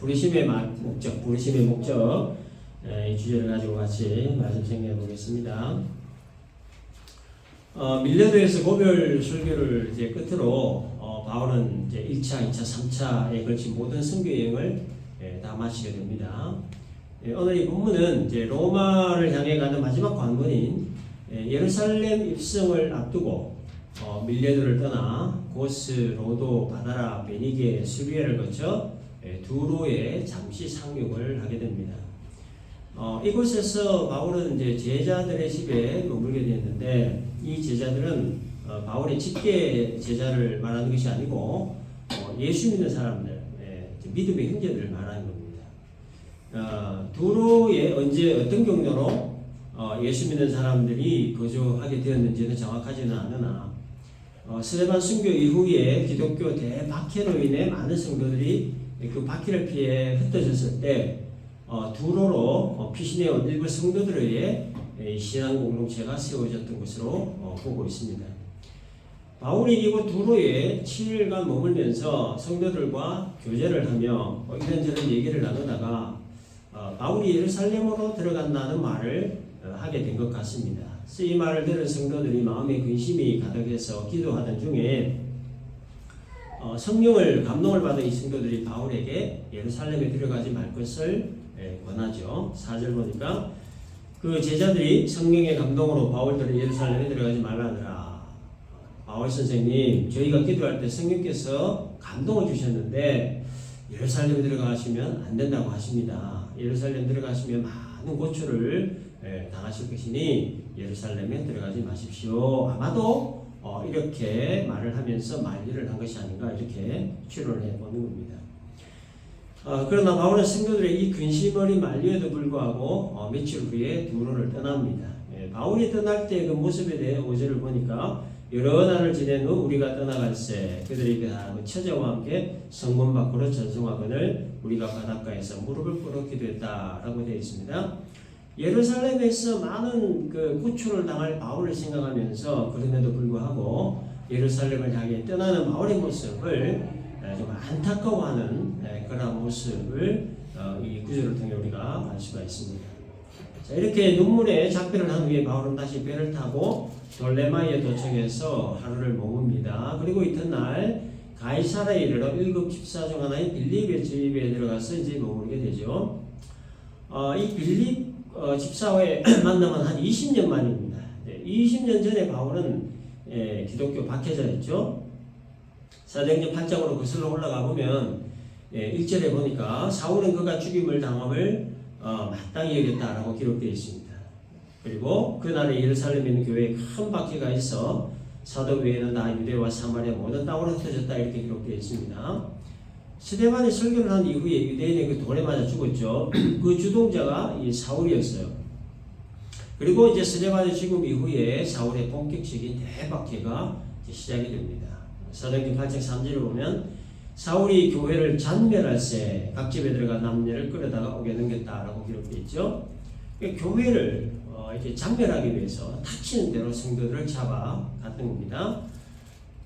부르심의 마- 목적, 부르심의 목적 에, 이 주제를 가지고 같이 말씀 정리해 보겠습니다. 어, 밀레도에서 고별 설교를 이제 끝으로 어, 바울은 이제 1차, 2차, 3차에 걸친 모든 선교 여행을 예, 다 마치게 됩니다. 예, 오늘 이 본문은 이제 로마를 향해 가는 마지막 관문인 예, 예루살렘 입성을 앞두고 어, 밀레도를 떠나 고스, 로도, 바다라, 베니게, 수비에를 거쳐 예, 두로에 잠시 상륙을 하게 됩니다. 어, 이곳에서 바울은 이제 제자들의 집에 머물게 되었는데 이 제자들은 어, 바울의 직계 제자를 말하는 것이 아니고 어, 예수 믿는 사람들, 예, 믿음의 형제들을 말하는 겁니다. 어, 두로에 언제 어떤 경로로 어, 예수 믿는 사람들이 거주하게 되었는지는 정확하지는 않으나 어, 스데반 순교 이후에 기독교 대박해로 인해 많은 성도들이 그 박해를 피해 흩어졌을 때 어, 두로로 어, 피신해 온 일부 성도들에 의해 이 신앙 공동체가 세워졌던 것으로 어, 보고 있습니다. 바울이 이곳 두로에 7일간 머물면서 성도들과 교제를 하며 뭐 이런저런 얘기를 나누다가 어, 바울이 예루살렘으로 들어간다는 말을 어, 하게 된 것 같습니다. 이 말을 들은 성도들이 마음에 근심이 가득해서 기도하던 중에 어, 성령을 감동을 받은 이 성도들이 바울에게 예루살렘에 들어가지 말 것을 예, 권하죠. 4절 보니까 그 제자들이 성령의 감동으로 바울들을 예루살렘에 들어가지 말라느라 바울 선생님 저희가 기도할 때 성령께서 감동을 주셨는데 예루살렘에 들어가시면 안 된다고 하십니다. 예루살렘 들어가시면 많은 고초를 예, 당하실 것이니 예루살렘에 들어가지 마십시오. 아마도 어, 이렇게 말을 하면서 만리를 한 것이 아닌가 이렇게 추론을 해보는 겁니다. 어, 그러나 바울은 성도들의 이 근심어린 만리에도 불구하고 어, 며칠 후에 두로를 떠납니다. 예, 바울이 떠날 때 그 모습에 대해 오절을 보니까 여러 날을 지낸 후 우리가 떠나갈새 그들이 그 처자와 함께 성문 밖으로 전송하거늘 우리가 바닷가에서 무릎을 꿇어 기도 했다라고 되어 있습니다. 예루살렘에서 많은 그 고초를 당할 바울을 생각하면서 그럼에도 불구하고 예루살렘을 향해 떠나는 바울의 모습을 에, 좀 안타까워하는 에, 그런 모습을 어, 이 구절을 통해 우리가 알 수가 있습니다. 자, 이렇게 눈물에 작별을 한 후에 바울은 다시 배를 타고 돌레마에 도착해서 하루를 머뭅니다. 그리고 이튿날 가이사라에 이르러 일곱 집사 중 하나인 빌립의 집에 들어가서 이제 머무르게 되죠. 어, 이 빌립 어, 집사와의 만남은 한 20년 만입니다. 네, 20년 전에 바울은 예, 기독교 박해자였죠. 사도행전 8장으로 거슬러 올라가 보면 예, 1절에 보니까 사울은 그가 죽임을 당함을 어, 마땅히 여겼다라고 기록되어 있습니다. 그리고 그날에 예루살렘에 있는 교회에 큰 박해가 있어 사도 외에는 다 유대와 사마리아 모든 땅으로 흩어졌다 이렇게 기록되어 있습니다. 스데반이 설교를 한 이후에 유대인의 그 돌에 맞아 죽었죠. 그 주동자가 이 사울이었어요. 그리고 이제 스데반의 죽음 이후에 사울의 본격적인 대박해가 시작이 됩니다. 사도행전 8장 3절을 보면 사울이 교회를 잔멸할 새 각 집에 들어가 남녀를 끌어다가 옥에 넘겼다라고 기록되어 있죠. 그러니까 교회를 어, 이렇게 잔멸하기 위해서 다치는 대로 성도들을 잡아 갔던 겁니다.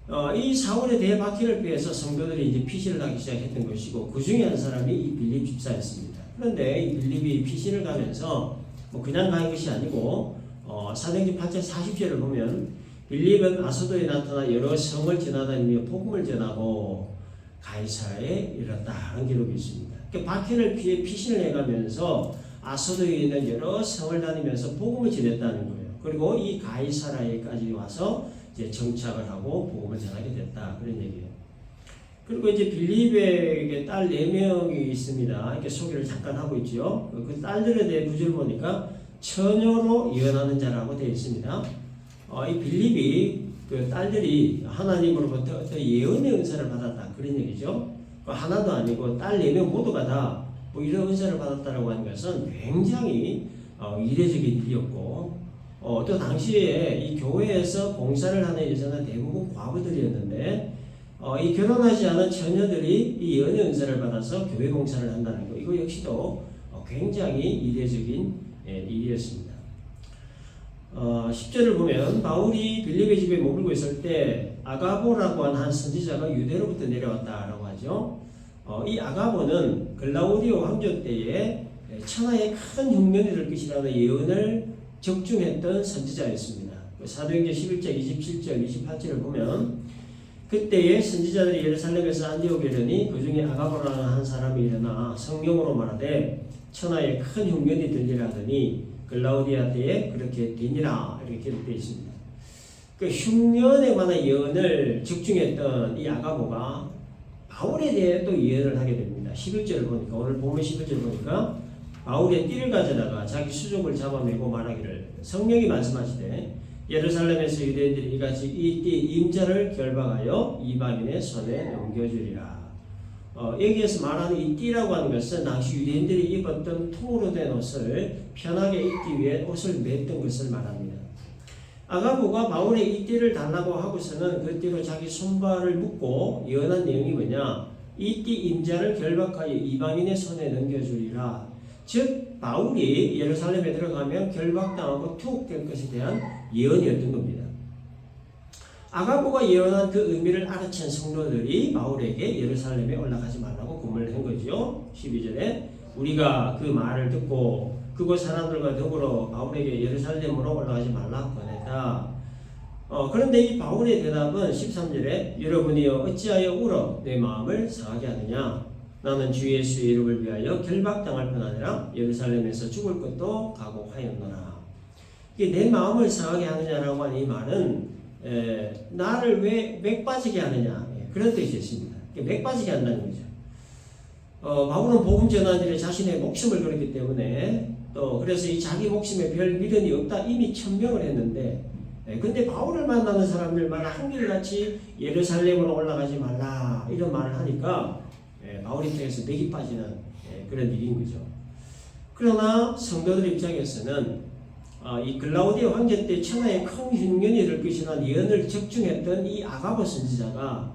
어, 이 사울의 대박해를 피해서 성도들이 이제 피신을 하기 시작했던 것이고 그 중에 한 사람이 이 빌립 집사였습니다. 그런데 이 빌립이 피신을 가면서 뭐 그냥 간 것이 아니고 어, 사도행전 8장 40절을 보면 빌립은 아소도에 나타나 여러 성을 지나다니며 복음을 전하고 가이사라에 이르렀다는 기록이 있습니다. 그 박해를 피해 피신을 해가면서 아소도에 있는 여러 성을 다니면서 복음을 전했다는 거예요. 그리고 이 가이사라에까지 와서 이제 정착을 하고 복음을 전하게 됐다 그런 얘기예요. 그리고 이제 빌립에게 딸네 명이 있습니다. 이렇게 소개를 잠깐 하고 있죠. 그 딸들에 대해 구절 보니까 처녀로 예언하는 자라고 되어 있습니다. 어, 이 빌립이 그 딸들이 하나님으로부터 어떤 예언의 은사를 받았다 그런 얘기죠. 그 하나도 아니고 딸네명 모두가 다 뭐 이런 은사를 받았다라고 하는 것은 굉장히 어, 이례적인 일이었고 어, 또 당시에 이 교회에서 봉사를 하는 여자는 대부분 과부들이었는데 어, 이 결혼하지 않은 처녀들이 이 연애 은사를 받아서 교회 봉사를 한다는 거 이거 역시도 어, 굉장히 이례적인 예, 일이었습니다. 어, 10절을 보면 바울이 빌립의 집에 머물고 있을 때 아가보라고 하는 한 선지자가 유대로부터 내려왔다라고 하죠. 어, 이 아가보는 글라우디오 황제 때에 천하의 큰 흉년이 될 것이라는 예언을 적중했던 선지자였습니다. 그 사도행전 11장 27절 28절을 보면 그때에 선지자들이 예루살렘에서 안디옥에 이르니 그 중에 아가보라는 한 사람이 일어나 성경으로 말하되 천하의 큰 흉년이 들리라 하더니 글라우디아 때에 그렇게 되니라 이렇게 기록되어 있습니다. 그 흉년에 관한 예언을 적중했던 이 아가보가 바울에 대해 또 예언을 하게 됩니다. 11절을 보니까 오늘 보면 11절 보니까 바울의 띠를 가져다가 자기 수족을 잡아매고 말하기를 성령이 말씀하시되 예루살렘에서 유대인들이 이같이 이 띠 임자를 결박하여 이방인의 손에 넘겨주리라. 어, 여기에서 말하는 이 띠라고 하는 것은 당시 유대인들이 입었던 통으로 된 옷을 편하게 입기 위해 옷을 맸던 것을 말합니다. 아가보가 바울의 이 띠를 달라고 하고서는 그 띠로 자기 손발을 묶고 예언한 내용이 뭐냐? 이 띠 임자를 결박하여 이방인의 손에 넘겨주리라. 즉 바울이 예루살렘에 들어가면 결박당하고 투옥될 것에 대한 예언이었던 겁니다. 아가보가 예언한 그 의미를 알아챈 성도들이 바울에게 예루살렘에 올라가지 말라고 고문을 한 거죠. 12절에 우리가 그 말을 듣고 그곳 사람들과 더불어 바울에게 예루살렘으로 올라가지 말라 권했다. 어, 그런데 이 바울의 대답은 13절에 여러분이여 어찌하여 울어 내 마음을 상하게 하느냐 나는 주 예수의 이름을 위하여 결박당할 뿐 아니라 예루살렘에서 죽을 것도 각오하였노라. 이게 내 마음을 상하게 하느냐라고 하는 이 말은 에, 나를 왜 맥빠지게 하느냐 예, 그런 뜻이 있습니다. 맥빠지게 한다는 거죠. 어, 바울은 복음 전한 일에 자신의 목숨을 걸었기 때문에 또 그래서 이 자기 목숨에 별 미련이 없다 이미 천명을 했는데 예, 근데 바울을 만나는 사람들만 한결같이 예루살렘으로 올라가지 말라 이런 말을 하니까 예, 바울 입장에서 맥이 빠지는 예, 그런 일인 거죠. 그러나 성도들 입장에서는 아, 이 글라우디오 황제 때 천하의 큰 흉년이 될 것이라는 예언을 적중했던 이 아가보 선지자가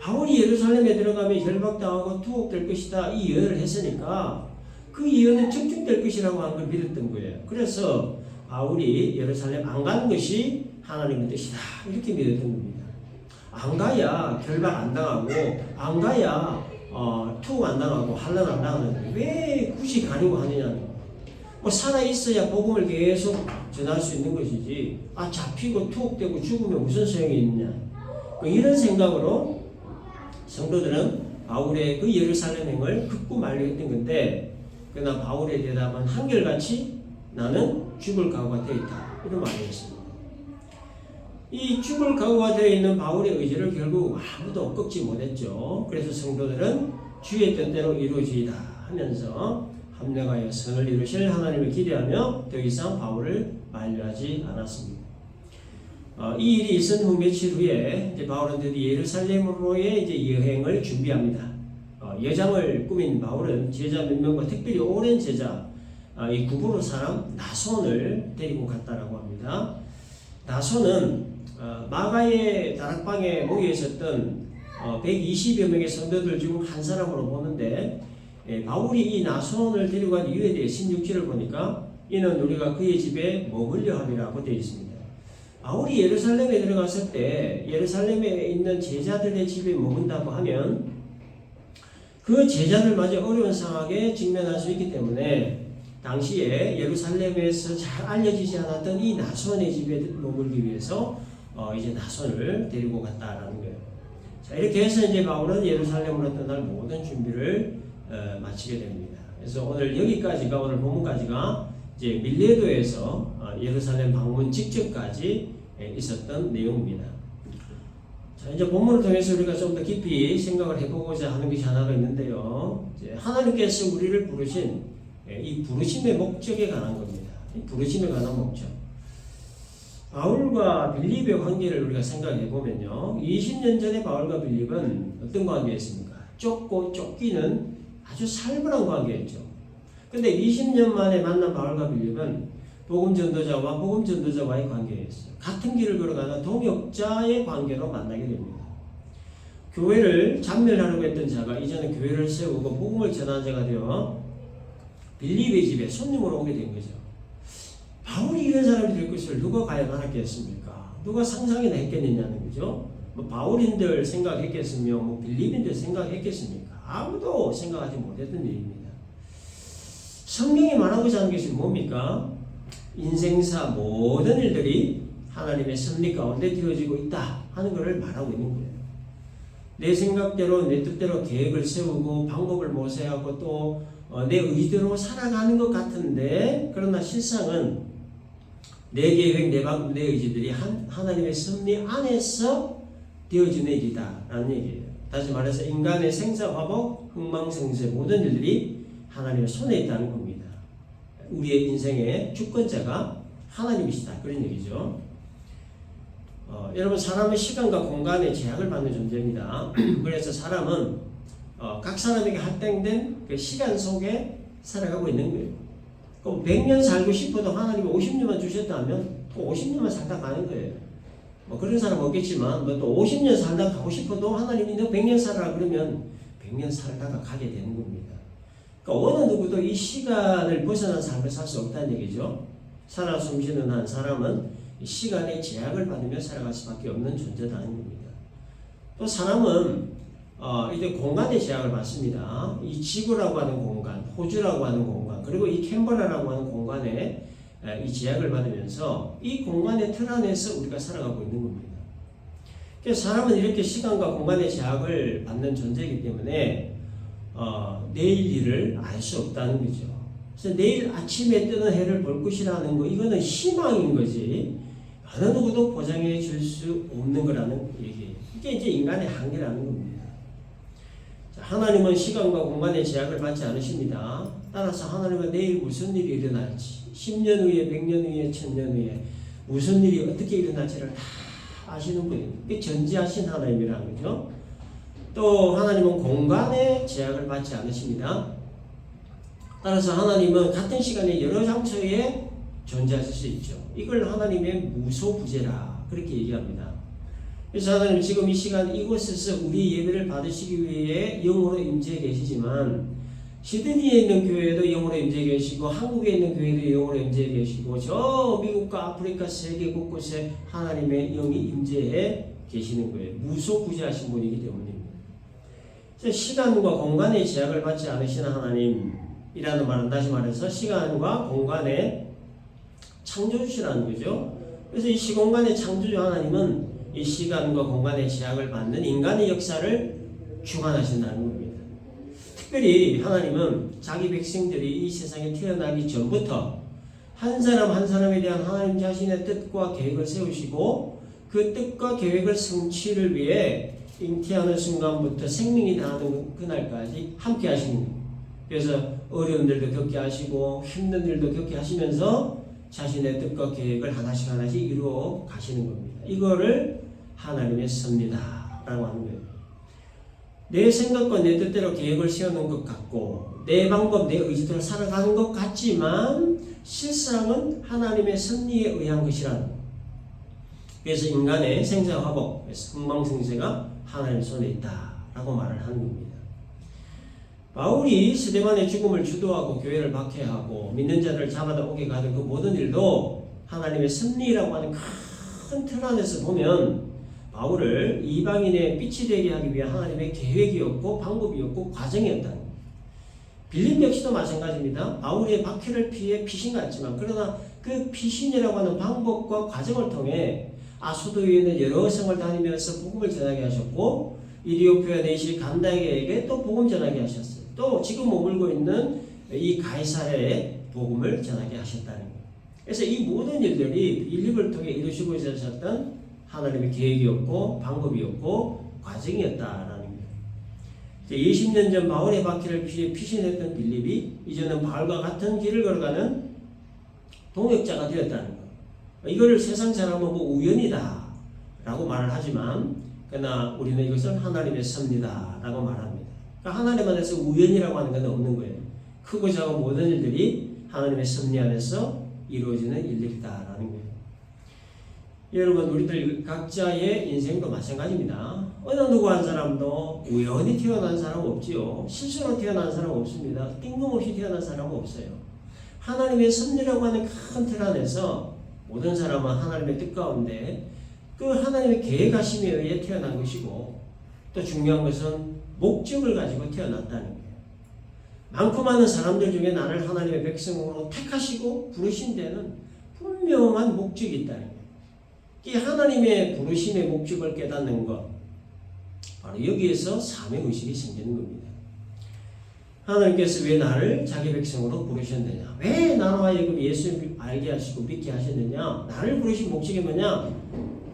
바울이 예루살렘에 들어가면 결박당하고 투옥될 것이다 이 예언을 했으니까 그 예언은 적중될 것이라고 하는 걸 믿었던 거예요. 그래서 바울이 예루살렘 안 가는 것이 하나님의 뜻이다 이렇게 믿었던 겁니다. 안 가야 결박 안 당하고 안 가야 어, 투옥 안 당하고 환란 안 당하는데 왜 굳이 가려고 하느냐는 뭐 살아 있어야 복음을 계속 전할 수 있는 것이지. 아 잡히고 투옥되고 죽으면 무슨 소용이 있냐. 뭐 이런 생각으로 성도들은 바울의 그 예루살렘 행을 극구 만류했던 건데, 그러나 바울의 대답은 한결같이 나는 죽을 각오가 되어 있다. 이런 말이었습니다. 이 죽을 각오가 되어 있는 바울의 의지를 결국 아무도 꺾지 못했죠. 그래서 성도들은 주의 뜻대로 이루어지이다 하면서 합력하여 선을 이루실 하나님을 기대하며 더 이상 바울을 만류하지 않았습니다. 어, 이 일이 있은 후 며칠 후에 이제 바울은 드디어 예루살렘으로의 이제 여행을 준비합니다. 어, 여장을 꾸민 바울은 제자 몇 명과 특별히 오랜 제자 어, 이 구부로 사람 나손을 데리고 갔다라고 합니다. 나손은 어, 마가의 다락방에 모여 있었던 어, 120여 명의 성도들 중 한 사람으로 보는데 예, 바울이 이 나손을 데리고 간 이유에 대해 16절을 보니까 이는 우리가 그의 집에 머물려 함이라고 되어 있습니다. 바울이 예루살렘에 들어갔을 때 예루살렘에 있는 제자들의 집에 머문다고 하면 그 제자들마저 어려운 상황에 직면할 수 있기 때문에 당시에 예루살렘에서 잘 알려지지 않았던 이 나손의 집에 머물기 위해서 어 이제 나손을 데리고 갔다라는 거예요. 자 이렇게 해서 이제 바울은 예루살렘으로 떠날 모든 준비를 어, 마치게 됩니다. 그래서 오늘 여기까지가 오늘 본문까지가 이제 밀레도에서 어, 예루살렘 방문 직전까지 예, 있었던 내용입니다. 자 이제 본문을 통해서 우리가 좀 더 깊이 생각을 해보고자 하는 것이 하나가 있는데요. 이제 하나님께서 우리를 부르신 예, 이 부르심의 목적에 관한 겁니다. 이 부르심에 관한 목적. 바울과 빌립의 관계를 우리가 생각해 보면요. 20년 전에 바울과 빌립은 어떤 관계였습니까? 쫓고 쫓기는 아주 살벌한 관계였죠. 근데 20년 만에 만난 바울과 빌립은 복음 전도자와 복음 전도자와의 관계였어요. 같은 길을 걸어가는 동역자의 관계로 만나게 됩니다. 교회를 잔멸하려고 했던 자가 이제는 교회를 세우고 복음을 전하는 자가 되어 빌립의 집에 손님으로 오게 된 거죠. 바울이 이런 사람이 될 것을 누가 과연 알았겠습니까? 누가 상상이나 했겠느냐는 거죠. 뭐 바울인들 생각했겠으며 뭐 빌립인들 생각했겠습니까? 아무도 생각하지 못했던 일입니다. 성경이 말하고자 하는 것이 뭡니까? 인생사 모든 일들이 하나님의 섭리 가운데 되어지고 있다 하는 것을 말하고 있는 거예요. 내 생각대로 내 뜻대로 계획을 세우고 방법을 모색하고 또 어, 내 의대로 살아가는 것 같은데 그러나 실상은 내 계획, 내 방법, 내 의지들이 한, 하나님의 섭리 안에서 되어지는 일이다 라는 얘기예요. 다시 말해서 인간의 생사 화복, 흥망생쇠 모든 일들이 하나님의 손에 있다는 겁니다. 우리의 인생의 주권자가 하나님이시다 그런 얘기죠. 어, 여러분 사람의 시간과 공간에 제약을 받는 존재입니다. 그래서 사람은 어, 각 사람에게 합당된 그 시간 속에 살아가고 있는 거예요. 그럼 100년 살고 싶어도 하나님이 50년만 주셨다면 또 50년만 살다 가는 거예요. 뭐 그런 사람 없겠지만 뭐 또 50년 살다 가고 싶어도 하나님이 너 100년 살아라 그러면 100년 살다가 가게 되는 겁니다. 그러니까 어느 누구도 이 시간을 벗어난 삶을 살 수 없다는 얘기죠. 살아 숨쉬는 한 사람은 이 시간의 제약을 받으며 살아갈 수밖에 없는 존재다는 겁니다. 또 사람은 어, 이제 공간의 제약을 받습니다. 이 지구라고 하는 공간, 호주라고 하는 공간, 그리고 이 캔버라라고 하는 공간에 에, 이 제약을 받으면서 이 공간의 틀 안에서 우리가 살아가고 있는 겁니다. 사람은 이렇게 시간과 공간의 제약을 받는 존재이기 때문에 어, 내일 일을 알 수 없다는 거죠. 그래서 내일 아침에 뜨는 해를 볼 것이라는 거 이거는 희망인 거지 어느 누구도 보장해 줄 수 없는 거라는 얘기예요. 이게 이제 인간의 한계라는 겁니다. 자, 하나님은 시간과 공간의 제약을 받지 않으십니다. 따라서 하나님은 내일 무슨 일이 일어날지 10년 후에 100년 후에 1000년 후에 무슨 일이 어떻게 일어날지를 다 아시는 분이에요. 전지하신 하나님이라는 거죠. 또 하나님은 공간의 제약을 받지 않으십니다. 따라서 하나님은 같은 시간에 여러 장소에 존재하실 수 있죠. 이걸 하나님의 무소부재라 그렇게 얘기합니다. 그래서 하나님 지금 이 시간 이곳에서 우리 예배를 받으시기 위해 영으로 임재해 계시지만 시드니에 있는 교회도 영으로 임재해 계시고 한국에 있는 교회도 영으로 임재해 계시고 저 미국과 아프리카 세계 곳곳에 하나님의 영이 임재해 계시는 거예요. 무소부재하신 분이기 때문입니다. 시간과 공간의 제약을 받지 않으시는 하나님이라는 말은 다시 말해서 시간과 공간의 창조주시라는 거죠. 그래서 이 시공간의 창조주 하나님은 이 시간과 공간의 제약을 받는 인간의 역사를 주관하신다는 겁니다. 특별히 하나님은 자기 백성들이 이 세상에 태어나기 전부터 한 사람 한 사람에 대한 하나님 자신의 뜻과 계획을 세우시고 그 뜻과 계획을 성취를 위해 잉태하는 순간부터 생명이 다하는 그날까지 함께 하시는 거예요. 그래서 어려운 일도 겪게 하시고 힘든 일도 겪게 하시면서 자신의 뜻과 계획을 하나씩 하나씩 이루어 가시는 겁니다. 이거를 하나님의 섭리다라고 하는 거예요. 내 생각과 내 뜻대로 계획을 세우는 것 같고 내 방법, 내 의지대로 살아가는 것 같지만 실상은 하나님의 섭리에 의한 거예요. 그래서 인간의 생사화복, 흥망생쇠가 하나님 손에 있다라고 말을 하는 겁니다. 바울이 스데반의 죽음을 주도하고 교회를 박해하고 믿는 자들을 잡아다 오게 가는 그 모든 일도 하나님의 섭리라고 하는 큰 틀 안에서 보면 바울을 이방인의 빛이 되게 하기 위한 하나님의 계획이었고 방법이었고 과정이었다는 거예요. 빌립 역시도 마찬가지입니다. 바울의 박해를 피해 피신 같지만 그러나 그 피신이라고 하는 방법과 과정을 통해 아수도에는 여러 성을 다니면서 복음을 전하게 하셨고 이디오피아 내시 간다에게 또 복음 전하게 하셨어요. 또 지금 머물고 있는 이 가이사랴에 복음을 전하게 하셨다는 거예요. 그래서 이 모든 일들이 빌립을 통해 이루시고 있으셨던 하나님의 계획이었고 방법이었고 과정이었다라는 거예요. 20년 전 바울의 바퀴를 피신했던 빌립이 이제는 바울과 같은 길을 걸어가는 동역자가 되었다는 거예요. 이거를 세상 사람은 뭐 우연이다 라고 말을 하지만 그러나 우리는 이것을 하나님의 섭니다 라고 말합니다. 그러니까 하나님 안에서 우연이라고 하는 건 없는 거예요. 크고 작은 모든 일들이 하나님의 섭리 안에서 이루어지는 일들이다라는 거예요. 여러분 우리들 각자의 인생도 마찬가지입니다. 어느 누구 한 사람도 우연히 태어난 사람 없지요. 실수로 태어난 사람 없습니다. 뜬금없이 태어난 사람 없어요. 하나님의 섭리라고 하는 큰 틀 안에서 모든 사람은 하나님의 뜻 가운데 그 하나님의 계획하심에 의해 태어난 것이고 또 중요한 것은 목적을 가지고 태어났다는 거예요. 많고 많은 사람들 중에 나를 하나님의 백성으로 택하시고 부르신 데는 분명한 목적이 있다는 거예요. 이 하나님의 부르심의 목적을 깨닫는 것, 바로 여기에서 사명의식이 생기는 겁니다. 하나님께서 왜 나를 자기 백성으로 부르셨느냐? 왜 나와 하여금 예수님 알게 하시고 믿게 하셨느냐? 나를 부르신 목적이 뭐냐?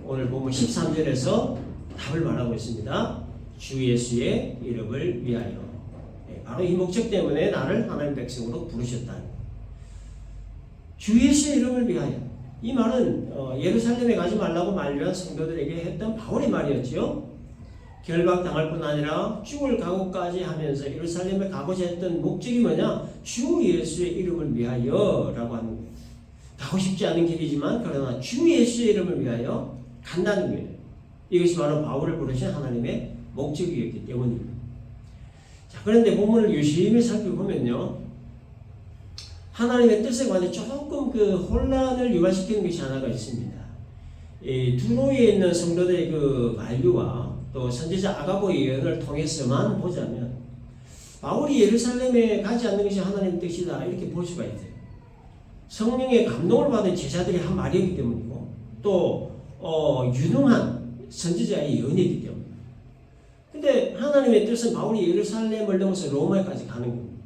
오늘 보면 13절에서 답을 말하고 있습니다. 주 예수의 이름을 위하여. 예, 바로 이 목적 때문에 나를 하나님 백성으로 부르셨다. 주 예수의 이름을 위하여. 이 말은 어, 예루살렘에 가지 말라고 만류한 성도들에게 했던 바울의 말이었지요. 결박당할 뿐 아니라 죽을 각오까지 하면서 예루살렘에 가고자 했던 목적이 뭐냐? 주 예수의 이름을 위하여 라고 하는 거예요. 가고 싶지 않은 길이지만 그러나 주 예수의 이름을 위하여 간다는 거예요. 이것이 바로 바울을 부르신 하나님의 목적이었기 때문입니다. 자, 그런데 본문을 유심히 살펴보면요. 하나님의 뜻에 관해 조금 그 혼란을 유발시키는 것이 하나가 있습니다. 이 두로에 있는 성도들의 그 만류와 또 선지자 아가보의 예언을 통해서만 보자면 바울이 예루살렘에 가지 않는 것이 하나님의 뜻이다 이렇게 볼 수가 있어요. 성령의 감동을 받은 제자들이 한 말이었기 때문이고 또 어, 유능한 선지자의 예언이기 때문에. 근데 하나님의 뜻은 바울이 예루살렘을 넘어서 로마까지 가는 겁니다.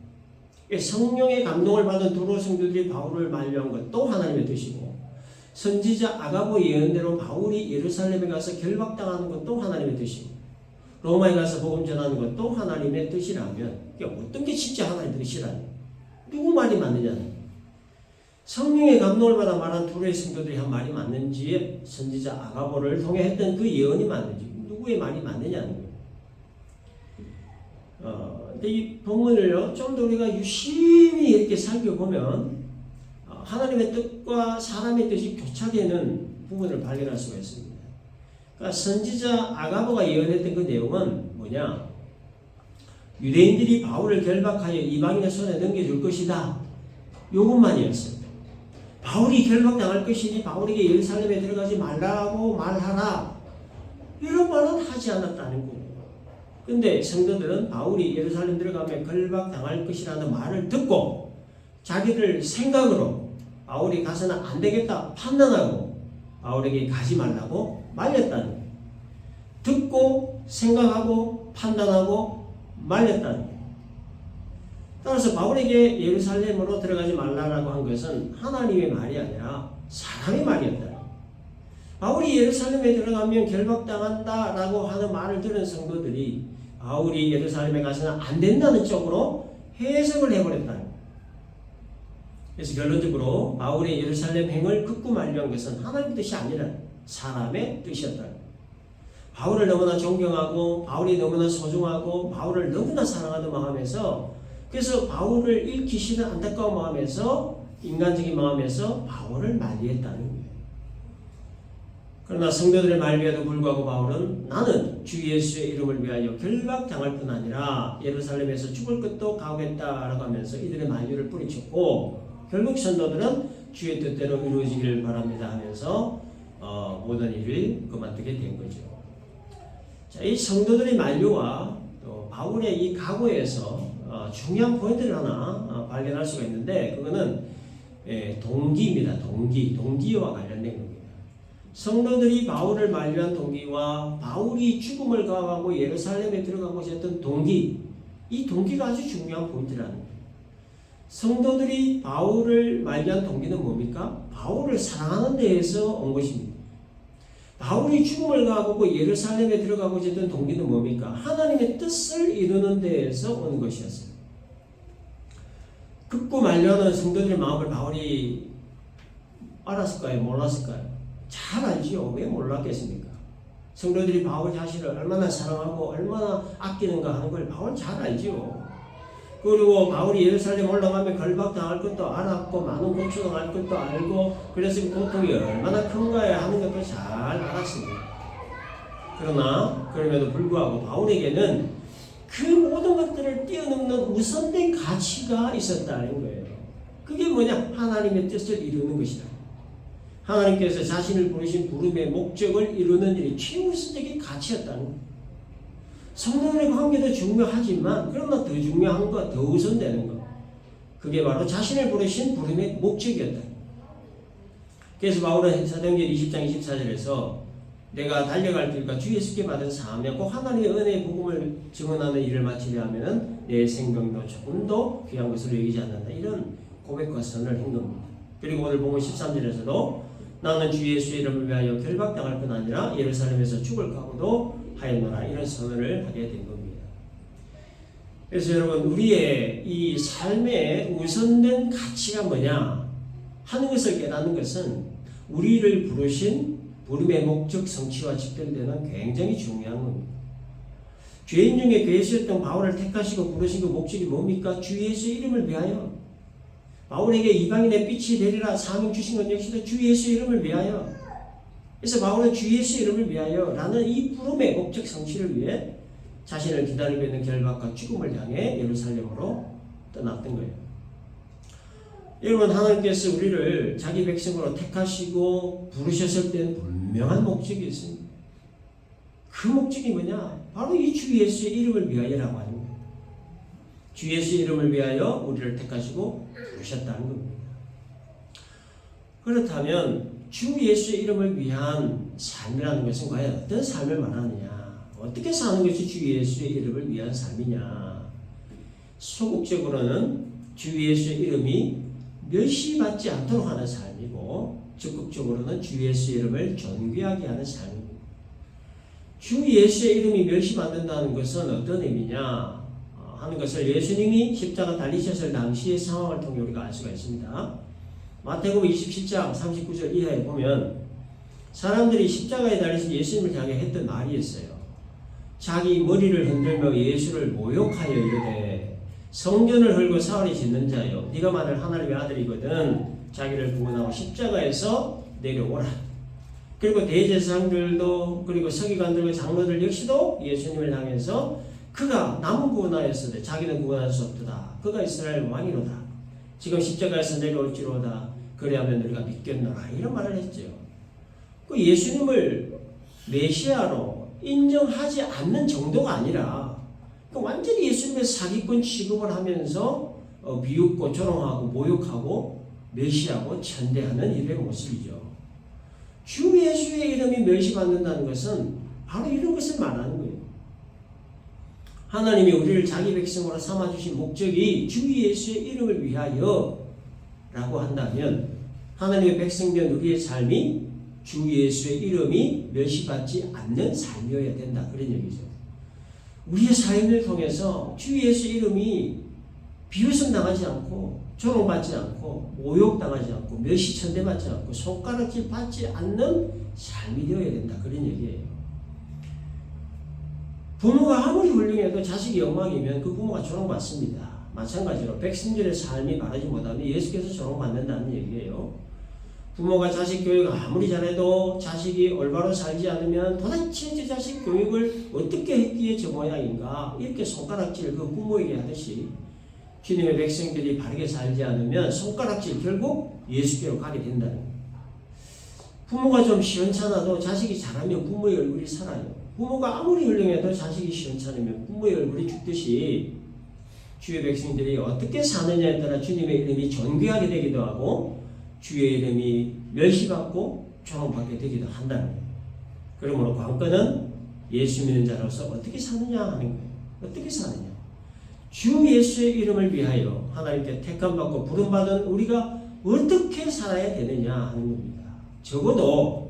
성령의 감동을 받은 두로 성도들이 바울을 만류한 것또 하나님의 뜻이고 선지자 아가보 예언대로 바울이 예루살렘에 가서 결박당하는 것도 하나님의 뜻이고 로마에 가서 복음 전하는 것도 하나님의 뜻이라면 어떤 게 진짜 하나님의 뜻이라니 누구 말이 맞느냐는 성령의 감동을 받아 말한 두로의 성도들이 한 말이 맞는지 선지자 아가보를 통해 했던 그 예언이 맞는지 누구의 말이 맞느냐는 거예요. 어, 이 본문을요 좀 더 우리가 유심히 이렇게 살펴보면 어, 하나님의 뜻과 사람의 뜻이 교차되는 부분을 발견할 수가 있습니다. 그러니까 선지자 아가보가 예언했던 그 내용은 뭐냐? 유대인들이 바울을 결박하여 이방인의 손에 넘겨줄 것이다. 요것만이었습니다. 바울이 결박당할 것이니 바울에게 예루살렘에 들어가지 말라고 말하라. 이런 말은 하지 않았다는 거예요. 근데 성도들은 바울이 예루살렘 들어가면 결박당할 것이라는 말을 듣고 자기들 생각으로 바울이 가서는 안 되겠다 판단하고 바울에게 가지 말라고 말렸다는. 듣고 생각하고 판단하고 말렸다는. 따라서 바울에게 예루살렘으로 들어가지 말라라고 한 것은 하나님의 말이 아니라 사람의 말이었다. 바울이 예루살렘에 들어가면 결박당한다라고 하는 말을 들은 성도들이 바울이 예루살렘에 가서는 안 된다는 쪽으로 해석을 해버렸다. 그래서 결론적으로 바울의 예루살렘 행을 극구 만류한 것은 하나님의 뜻이 아니라 사람의 뜻이었다. 바울을 너무나 존경하고 바울이 너무나 소중하고 바울을 너무나 사랑하는 마음에서 그래서 바울을 잃기 싫은 안타까운 마음에서 인간적인 마음에서 바울을 만리했다는 거예요. 그러나 성도들의 만리에도 불구하고 바울은 나는 주 예수의 이름을 위하여 결박당할 뿐 아니라 예루살렘에서 죽을 것도 가오겠다라고 하면서 이들의 만류를 뿌리쳤고 결국 성도들은 주의 뜻대로 이루어지기를 바랍니다 하면서 어, 모든 일을 그만두게 된 거죠. 자, 이 성도들의 만류와 또 바울의 이 각오에서 어, 중요한 포인트를 하나 어, 발견할 수가 있는데 그거는 예, 동기입니다. 동기, 동기와 관련된 겁니다. 성도들이 바울을 만류한 동기와 바울이 죽음을 가하고 예루살렘에 들어가고자 했던 동기, 이 동기가 아주 중요한 포인트라는 거예요. 성도들이 바울을 만류한 동기는 뭡니까? 바울을 사랑하는 데에서 온 것입니다. 바울이 죽음을 가하고 예루살렘에 들어가고자 했던 동기는 뭡니까? 하나님의 뜻을 이루는 데에서 온 것이었어요. 극구 만류하는 성도들의 마음을 바울이 알았을까요? 몰랐을까요? 잘 알지요. 왜 몰랐겠습니까? 성도들이 바울 자신을 얼마나 사랑하고 얼마나 아끼는가 하는 걸 바울 잘 알지요. 그리고 바울이 예루살렘 올라가면 결박당할 것도 알았고 많은 고초당할 것도 알고 그래서 그 고통이 얼마나 큰가야 하는 것도 잘 알았습니다. 그러나 그럼에도 불구하고 바울에게는 그 모든 것들을 뛰어넘는 우선된 가치가 있었다는 거예요. 그게 뭐냐? 하나님의 뜻을 이루는 것이다. 하나님께서 자신을 부르신 부름의 목적을 이루는 일이 최우선적인 가치였다는 거예요. 성도들의 관계도 중요하지만 그러나 더 중요한 거, 더 우선되는 거. 그게 바로 자신을 부르신 부름의 목적이었다. 그래서 바울은 사도행전 20장 24절에서 내가 달려갈 길과 주 예수께 받은 사명 꼭 하나님의 은혜의 복음을 증언하는 일을 마치려 하면은 내 생명도 조금도 귀한 것으로 여기지 않는다. 이런 고백과 선을 한 겁니다. 그리고 오늘 본문 13절에서도 나는 주 예수의 이름을 위하여 결박당할 뿐 아니라 예루살렘에서 죽을 각오도 하였노라 이런 선언을 하게 된 겁니다. 그래서 여러분 우리의 이 삶의 우선된 가치가 뭐냐 것을 깨닫는 것은 우리를 부르신 부름의 목적 성취와 직결되는 굉장히 중요한 겁니다. 죄인 중에 괴수였던 바울을 택하시고 부르신 그 목적이 뭡니까? 주 예수 이름을 위하여. 바울에게 이방인의 빛이 되리라 사명 주신 것 역시도 주 예수 이름을 위하여. 그래서 바울은 주 예수 이름을 위하여 라는 이 부름의 목적 성취를 위해 자신을 기다리고 있는 결박과 죽음을 향해 예루살렘으로 떠났던 거예요. 여러분 하나님께서 우리를 자기 백성으로 택하시고 부르셨을 때는 분명한 목적이 있습니다. 그 목적이 뭐냐? 바로 이 주 예수의 이름을 위하여라고 하는 거예요. 주 예수의 이름을 위하여 우리를 택하시고 부르셨다는 겁니다. 그렇다면 주 예수의 이름을 위한 삶이라는 것은 과연 어떤 삶을 말하느냐? 어떻게 사는 것이 주 예수의 이름을 위한 삶이냐? 소극적으로는 주 예수의 이름이 멸시받지 않도록 하는 삶이고 적극적으로는 주 예수의 이름을 존귀하게 하는 삶입니다. 주 예수의 이름이 멸시받는다는 것은 어떤 의미냐 어, 하는 것을 예수님이 십자가 달리셨을 당시의 상황을 통해 우리가 알 수가 있습니다. 마태복음 27장 39절 이하에 보면 사람들이 십자가에 달리신 예수님을 향해 했던 말이 있어요. 자기 머리를 흔들며 예수를 모욕하여 이르되 성전을 헐고 사흘이 짓는 자여 네가 만일 하나님의 아들이거든 자기를 구원하고 십자가에서 내려오라. 그리고 대제사장들도 그리고 서기관들과 장로들 역시도 예수님을 향해서 그가 남은 구원하였으되 자기는 구원할 수 없도다. 그가 이스라엘 왕이로다. 지금 십자가에서 내려올지로다. 그래야면 우리가 믿겠노라. 이런 말을 했죠. 그 예수님을 메시아로 인정하지 않는 정도가 아니라 그 완전히 예수님의 사기꾼 취급을 하면서 어, 미웃고 조롱하고 모욕하고 멸시하고 천대하는 일의 모습이죠. 주 예수의 이름이 멸시받는다는 것은 바로 이런 것을 말하는 거예요. 하나님이 우리를 자기 백성으로 삼아주신 목적이 주 예수의 이름을 위하여 라고 한다면 하나님의 백성된 우리의 삶이 주 예수의 이름이 멸시받지 않는 삶이어야 된다. 그런 얘기죠. 우리의 삶을 통해서 주 예수 이름이 비웃음 당하지 않고 조롱받지 않고 모욕당하지 않고 멸시천대받지 않고 손가락질 받지 않는 삶이 되어야 된다. 그런 얘기예요. 부모가 아무리 훌륭해도 자식이 영광이면 그 부모가 조롱받습니다. 마찬가지로 백성들의 삶이 바라지 못하면 예수께서 조롱받는다는 얘기예요. 부모가 자식 교육을 아무리 잘해도 자식이 올바로 살지 않으면 도대체 제 자식 교육을 어떻게 했기에 저 모양인가 이렇게 손가락질 그 부모에게 하듯이 주님의 백성들이 바르게 살지 않으면 손가락질 결국 예수께로 가게 된다는 거예요. 부모가 좀 시원찮아도 자식이 잘하면 부모의 얼굴이 살아요. 부모가 아무리 훌륭해도 자식이 시원찮으면 부모의 얼굴이 죽듯이 주의 백성들이 어떻게 사느냐에 따라 주님의 이름이 존귀하게 되기도 하고 주의 이름이 멸시받고 조롱받게 되기도 한다는 거예요. 그러므로 관건은 예수 믿는 자로서 어떻게 사느냐 하는 거예요. 어떻게 사느냐. 주 예수의 이름을 위하여 하나님께 택함받고 부름받은 우리가 어떻게 살아야 되느냐 하는 겁니다. 적어도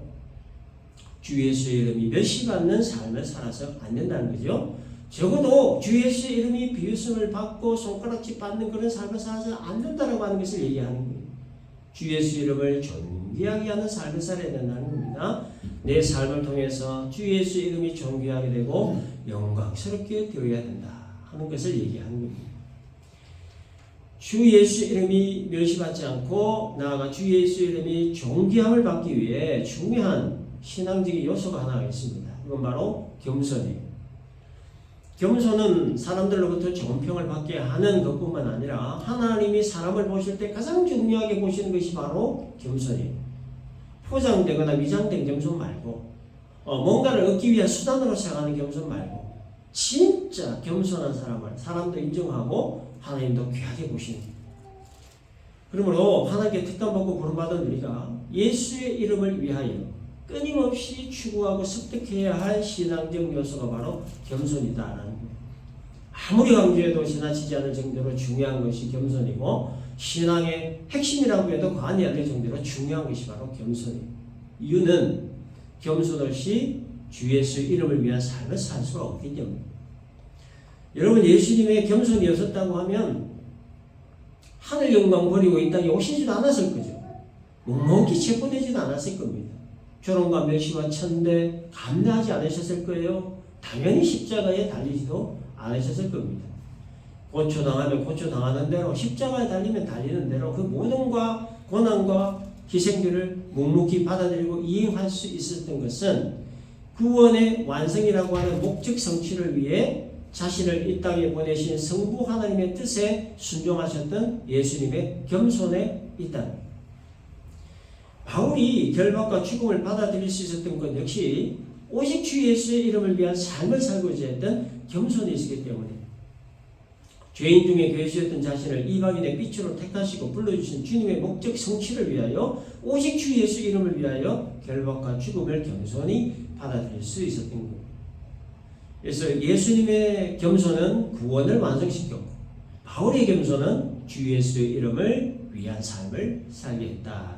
주 예수의 이름이 멸시받는 삶을 살아서 안 된다는 거죠. 적어도 주 예수의 이름이 비웃음을 받고 손가락질 받는 그런 삶을 살아서 안 된다라고 하는 것을 얘기하는 거예요. 주 예수 이름을 존귀하게 하는 삶을 살아야 된다는 겁니다. 내 삶을 통해서 주 예수 이름이 존귀하게 되고 영광스럽게 되어야 된다 하는 것을 얘기하는 겁니다. 주 예수 이름이 멸시받지 않고 나아가 주 예수 이름이 존귀함을 받기 위해 중요한 신앙적인 요소가 하나가 있습니다. 이건 바로 겸손이에요. 겸손은 사람들로부터 좋은 평을 받게 하는 것뿐만 아니라 하나님이 사람을 보실 때 가장 중요하게 보시는 것이 바로 겸손이에요. 포장되거나 위장된 겸손 말고 어, 뭔가를 얻기 위한 수단으로 생각하는 겸손 말고 진짜 겸손한 사람을 사람도 인정하고 하나님도 귀하게 보시는. 그러므로 하나님께 특감받고 부름받은 우리가 예수의 이름을 위하여 끊임없이 추구하고 습득해야 할 신앙적 요소가 바로 겸손이다라는. 아무리 강조해도 지나치지 않을 정도로 중요한 것이 겸손이고 신앙의 핵심이라고 해도 과언이 아닐 정도로 중요한 것이 바로 겸손이에요. 이유는 겸손 없이 주 예수 이름을 위한 삶을 살 수가 없기 때문에 여러분 예수님의 겸손이 없었다고 하면 하늘 영광 버리고 이 땅에 오시지도 않았을 거죠. 묵묵히 체포되지도 않았을 겁니다. 조롱과 멸시와 천대 감내하지 않으셨을 거예요. 당연히 십자가에 달리지도 않으셨을 겁니다. 고초당하면 고초당하는 대로 십자가에 달리면 달리는 대로 그 모든과 고난과 희생들을 묵묵히 받아들이고 이행할 수 있었던 것은 구원의 완성이라고 하는 목적 성취를 위해 자신을 이 땅에 보내신 성부 하나님의 뜻에 순종하셨던 예수님의 겸손에 있다. 바울이 결박과 죽음을 받아들일 수 있었던 것 역시 오직 주 예수의 이름을 위한 삶을 살고자 했던 겸손이 있었기 때문에 죄인 중에 계시였던 자신을 이방인의 빛으로 택하시고 불러주신 주님의 목적 성취를 위하여 오직 주 예수 이름을 위하여 결박과 죽음을 겸손히 받아들일 수 있었던 것. 그래서 예수님의 겸손은 구원을 완성시켰고 바울의 겸손은 주 예수의 이름을 위한 삶을 살게 거예요.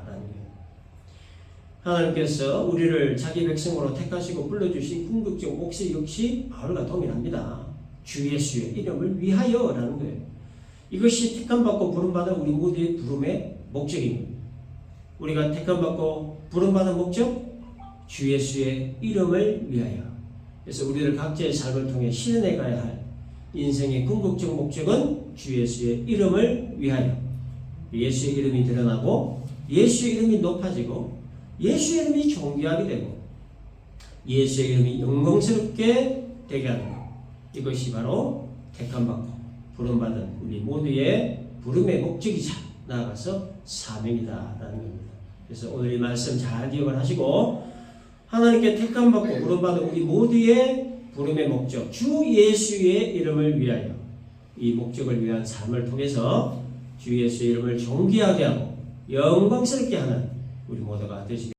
하나님께서 우리를 자기 백성으로 택하시고 불러주신 궁극적 목적 역시 바울과 동일합니다. 주 예수의 이름을 위하여 라는 거예요. 이것이 택함받고 부름받은 우리 모두의 부름의 목적입니다. 우리가 택함받고 부름받은 목적? 주 예수의 이름을 위하여. 그래서 우리를 각자의 삶을 통해 실현해 가야 할 인생의 궁극적 목적은 주 예수의 이름을 위하여. 예수의 이름이 드러나고 예수의 이름이 높아지고 예수의 이름이 존귀하게 되고 예수의 이름이 영광스럽게 되게 하는 것. 이것이 바로 택함받고 부름받은 우리 모두의 부름의 목적이자 나아가서 사명이다라는 겁니다. 그래서 오늘 이 말씀 잘 기억을 하시고 하나님께 택함받고 부름받은 우리 모두의 부름의 목적 주 예수의 이름을 위하여 이 목적을 위한 삶을 통해서 주 예수의 이름을 존귀하게 하고 영광스럽게 하는 우리 모두가 되시길